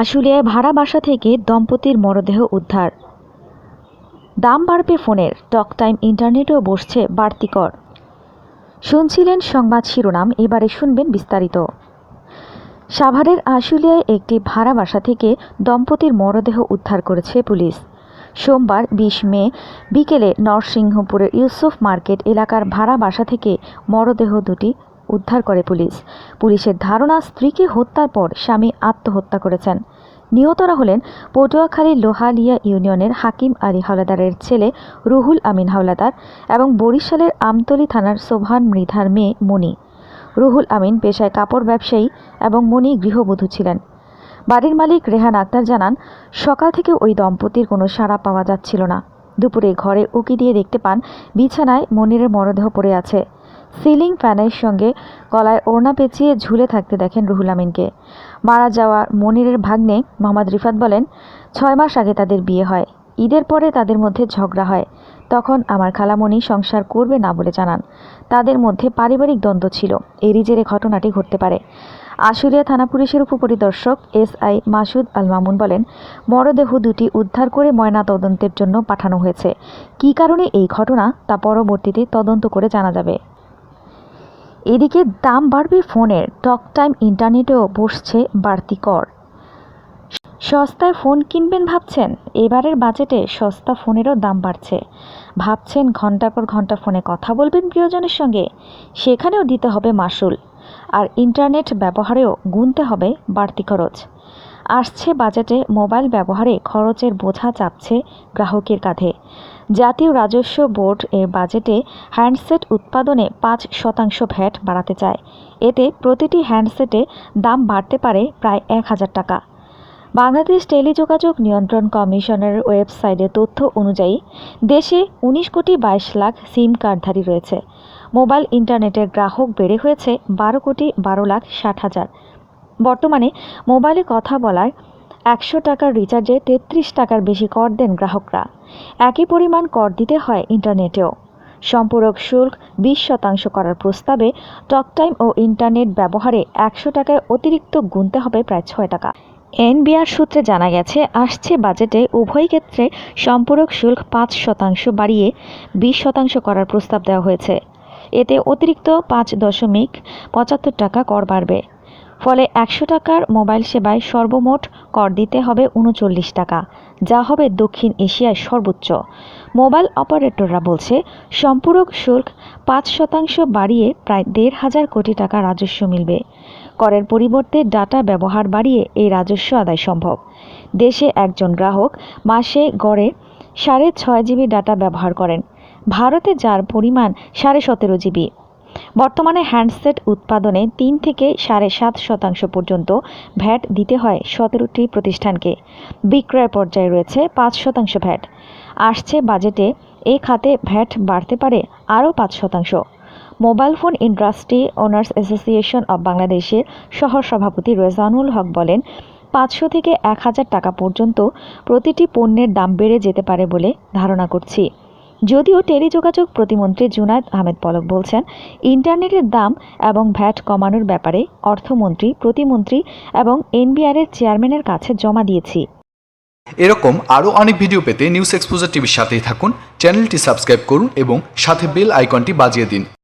আশুলিয়ায় ভাড়া বাসা থেকে দম্পতির মরদেহ উদ্ধার। দাম বাড়বে ফোনের, টক টাইম ইন্টারনেটেও বসছে বাড়তি কর। শুনছিলেন সংবাদ শিরোনাম, এবারে শুনবেন বিস্তারিত। সাভারের আশুলিয়ায় একটি ভাড়া বাসা থেকে দম্পতির মরদেহ উদ্ধার করেছে পুলিশ। সোমবার, বিশ মে, বিকেলে নরসিংহপুরের ইউসুফ মার্কেট এলাকার ভাড়া বাসা থেকে মরদেহ দুটি উদ্ধার করে পুলিশ। পুলিশের ধারণা, স্ত্রীকে হত্যার পর স্বামী আত্মহত্যা করেছেন। নিহতরা হলেন পটুয়াখালী লোহালিয়া ইউনিয়নের হাকিম আলী হাওলাদারের ছেলে রুহুল আমিন হাওলাদার এবং বরিশালের আমতলী থানার সোভান মৃধার মেয়ে মণি রুহুল আমিন পেশায় কাপড় ব্যবসায়ী এবং মণি গৃহবধূ ছিলেন। বাড়ির মালিক রেহান আক্তার জানান, সকাল থেকে ওই দম্পতির কোনো সাড়া পাওয়া যাচ্ছিল না। দুপুরে ঘরে উকি দিয়ে দেখতে পান, বিছানায় মনিরের মরদেহ পড়ে আছে। সিলিং ফ্যানের সঙ্গে গলায় ওড়না পেঁচিয়ে ঝুলে থাকতে দেখেন রুহুল আমিনকে। মারা যাওয়া মনিরের ভাগ্নে মোহাম্মদ রিফাত বলেন, ছয় মাস আগে তাদের বিয়ে হয়। ঈদের পরে তাদের মধ্যে ঝগড়া হয়। তখন আমার খালামণি সংসার করবে না বলে জানান। তাদের মধ্যে পারিবারিক দ্বন্দ্ব ছিল। এরই জেরে ঘটনাটি ঘটতে পারে। আশুলিয়া থানা পুলিশের উপপরিদর্শক এস আই মাসুদ আল মামুন বলেন, মরদেহ দুটি উদ্ধার করে ময়না তদন্তের জন্য পাঠানো হয়েছে। কী কারণে এই ঘটনা তা পরবর্তীতে তদন্ত করে জানা যাবে। এদিকে দাম বাড়বে ফোনের টক টাইম ইন্টারনেটেও বসছে বাড়তি কর। সস্তায় ফোন কিনবেন ভাবছেন? এবারের বাজেটে সস্তা ফোনেরও দাম বাড়ছে। ভাবছেন ঘণ্টার পর ঘণ্টা ফোনে কথা বলবেন প্রিয়জনের সঙ্গে? সেখানেও দিতে হবে মাসুল। আর ইন্টারনেট ব্যবহারেও গুনতে হবে বাড়তি খরচ। আসছে বাজেটে মোবাইল ব্যবহারে খরচের বোঝা চাপছে গ্রাহকের কাঁধে। জাতীয় রাজস্ব বোর্ড এর বাজেটে হ্যান্ডসেট উৎপাদনে পাঁচ শতাংশ ভ্যাট বাড়াতে চায়। এতে প্রতিটি হ্যান্ডসেটে দাম বাড়তে পারে প্রায় এক হাজার টাকা। বাংলাদেশ টেলিযোগাযোগ নিয়ন্ত্রণ কমিশনের ওয়েবসাইটে তথ্য অনুযায়ী, দেশে উনিশ কোটি বাইশ লাখ সিম কার্ডধারী রয়েছে। মোবাইল ইন্টারনেটের গ্রাহক বেড়ে হয়েছে বারো কোটি বারো লাখ ষাট হাজার। বর্তমানে মোবাইলে কথা বলার একশো টাকার রিচার্জে তেত্রিশ টাকার বেশি কর দেন গ্রাহকরা। একই পরিমাণ কর দিতে হয় ইন্টারনেটেও। সম্পূরক শুল্ক বিশ শতাংশ করার প্রস্তাবে টকটাইম ও ইন্টারনেট ব্যবহারে একশো টাকায় অতিরিক্ত গুনতে হবে প্রায় ছয় টাকা। এনবিআর সূত্রে জানা গেছে, আসছে বাজেটে উভয় ক্ষেত্রে সম্পূরক শুল্ক পাঁচ শতাংশ বাড়িয়ে বিশ শতাংশ করার প্রস্তাব দেওয়া হয়েছে। এতে অতিরিক্ত পাঁচ দশমিক পঁচাত্তর টাকা কর বাড়বে। ফলে একশো টাকার মোবাইল সেবায় সর্বমোট কর দিতে হবে উনচল্লিশ টাকা, যা হবে দক্ষিণ এশিয়ায় সর্বোচ্চ। মোবাইল অপারেটররা বলছে, সম্পূরক শুল্ক পাঁচ শতাংশ বাড়িয়ে প্রায় দেড় হাজার কোটি টাকা রাজস্ব মিলবে। করের পরিবর্তে ডাটা ব্যবহার বাড়িয়ে এই রাজস্ব আদায় সম্ভব। দেশে একজন গ্রাহক মাসে গড়ে সাড়ে ছয় জিবি ডাটা ব্যবহার করেন। ভারতে যার পরিমাণ সাড়ে সতেরো জিবি বর্তমানে হ্যান্ডসেট উৎপাদনে তিন থেকে সাড়ে সাত শতাংশ পর্যন্ত ভ্যাট দিতে হয় সতেরোটি প্রতিষ্ঠানকে। বিক্রয় পর্যায়ে রয়েছে পাঁচ শতাংশ ভ্যাট। আসছে বাজেটে এই খাতে ভ্যাট বাড়তে পারে আরও পাঁচ শতাংশ। Mobile phone industry owners association of বাংলাদেশের সহ সভাপতি রেজানুল হক বলেন, পাঁচশো থেকে এক হাজার টাকা পর্যন্ত প্রতিটি পণ্যের দাম বেড়ে যেতে পারে বলে ধারণা করছি। যদিও টেলিযোগাযোগ প্রতিমন্ত্রী জুনায়দ আহমেদ পলক বলছেন, ইন্টারনেটের দাম এবং ভ্যাট কমানোর ব্যাপারে অর্থমন্ত্রী, প্রতিমন্ত্রী এবং এনবিআরের চেয়ারম্যানের কাছে জমা দিয়েছি। এরকম আরও অনেক ভিডিও পেতে নিউজ এক্সপোজার টিভির সাথেই থাকুন, চ্যানেলটি সাবস্ক্রাইব করুন এবং সাথে বেল আইকনটি বাজিয়ে দিন।